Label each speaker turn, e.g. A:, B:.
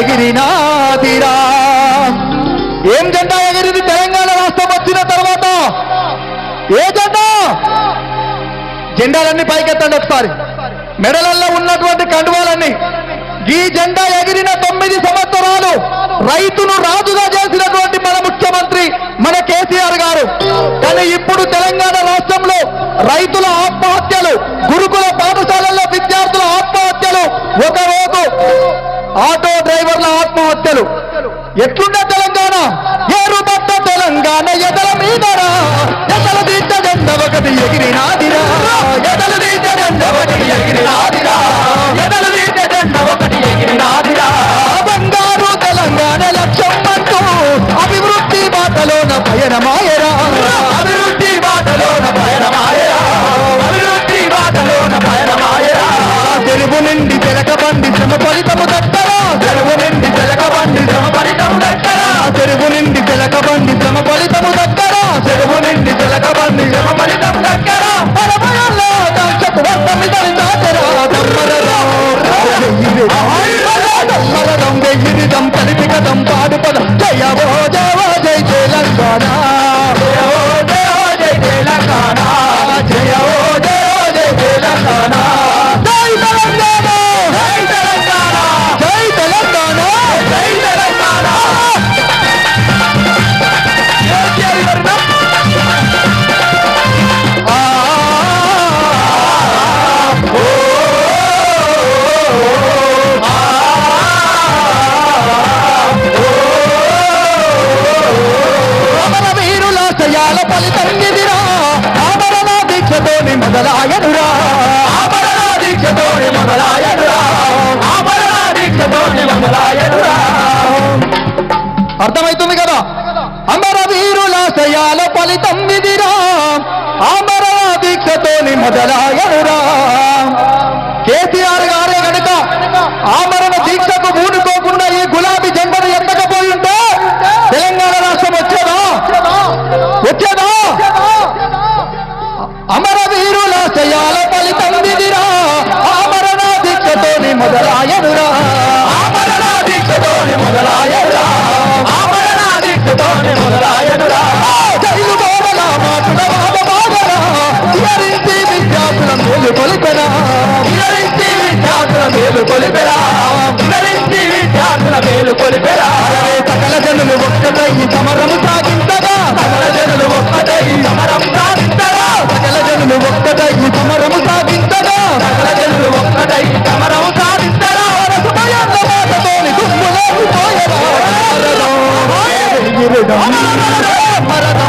A: ఎగిరినాదిరా. ఏం జెండా ఎగిరింది? తెలంగాణ రాష్ట్రం వచ్చిన తర్వాత. ఏ జెండా జెండాలన్నీ పైకెత్తండి ఒకసారి. మెడలల్లో ఉన్నటువంటి కండువాలన్నీ. ఈ జెండా ఎగిరిన తొమ్మిది సంవత్సరాలు రైతును రాజుగా చేసినటువంటి ఎట్లున్న తెలంగాణ? ఏరుబట్ట తెలంగాణ ఎదల మీదరా? ఎదల దిట్ట జెండ ఒకటి ఎగిరినాది. అర్థమవుతుంది కదా? అమర వీరుల శయాల ఫలితం విధిరా అమర దీక్షతోని మొదలాయనురా. కేసీఆర్ గారు yo duro. போய்விடும்